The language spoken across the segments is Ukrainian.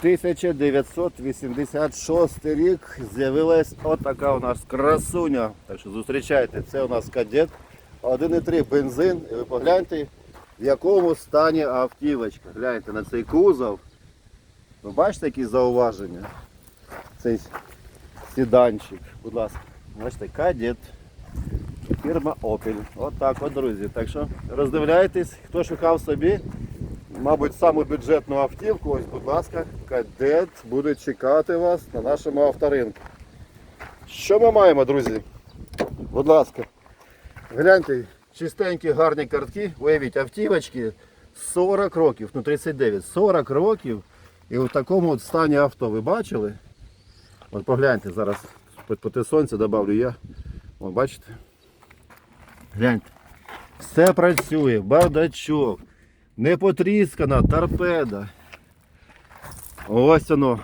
1986 рік з'явилась отака у нас красуня. Так що зустрічайте, це у нас кадет 1,3 бензин. І ви погляньте, в якому стані автівочка. Гляньте на цей кузов. Ви бачите, які зауваження? Цей сіданчик, будь ласка. Бачите, кадет. Фірма Opel. От от, друзі. Так що роздивляйтесь, хто шукав собі, мабуть, саму бюджетну автівку, ось, будь ласка, кадет буде чекати вас на нашому авторинку. Що ми маємо, друзі? Будь ласка, гляньте, чистенькі гарні картки, уявіть, автівочки 40 років, ну 39, 40 років. І в такому от стані авто ви бачили? От погляньте, зараз по, по те добавлю я. От бачите? Гляньте. Все працює, бардачок, не потріскана торпеда. Ось воно,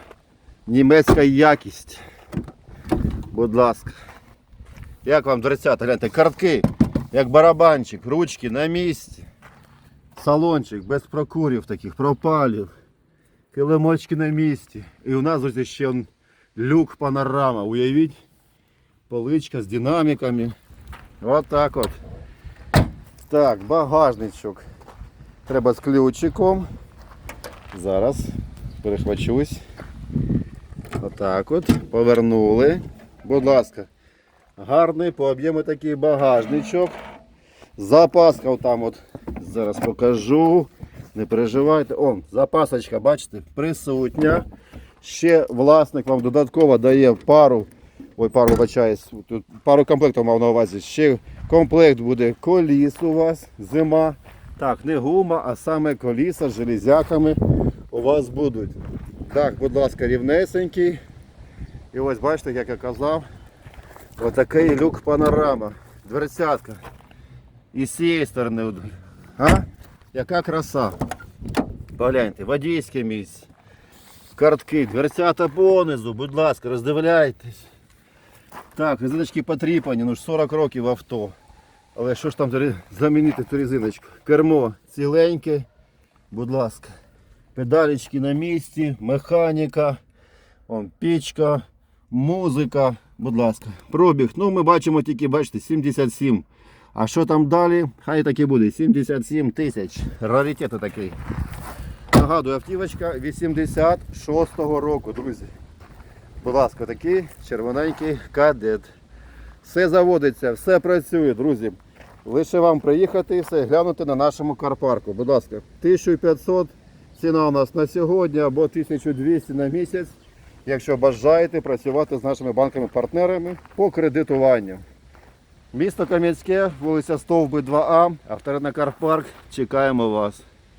німецька якість. Будь ласка. Як вам дверцята, гляньте, картки, як барабанчик, ручки на місці. Салончик без прокурів таких, пропалів. Килимочки на місці. І у нас ось ще люк панорама. Уявіть. Поличка з динаміками. От так от. Так, багажничок. Треба з ключиком. Зараз перехвачусь. Отак от. Повернули. Будь ласка. Гарний по об'єму такий багажничок. Запаска там от. Зараз покажу. Не переживайте. О, запасочка, бачите, присутня. Ще власник вам додатково дає пару. Ой, пару вибачаюсь, тут пару комплектів мав на увазі. Ще комплект буде коліс у вас, зима. Так, не гума, а саме коліса з железяками у вас будуть. Так, будь ласка, рівнесенький. І ось бачите, як я казав, отакий люк панорама. Дверцятка. І з цієї сторони. А? Яка краса. Погляньте, водійське місце. Картки, дверцята понизу, будь ласка, роздивляйтесь. Так, резиночки потріпані, ну ж 40 років авто. Але що ж там замінити цю резиночку? Кермо ціленьке, будь ласка. Педалічки на місці, механіка, вон, пічка, музика, будь ласка. Пробіг. Ну ми бачимо тільки, бачите, 77. А що там далі? Хай так і буде. 77 тисяч. Раритет такий. Нагадую, автівочка 86-го року, друзі. Будь ласка, такий червоненький кадет. Все заводиться, все працює, друзі. Лише вам приїхати і все глянути на нашому карпарку. Будь ласка, 1500 ціна у нас на сьогодні або 1200 на місяць. Якщо бажаєте працювати з нашими банками-партнерами по кредитуванню. Місто Кам'янське, вулиця Стовби 2А, авторина Карпарк. Чекаємо вас.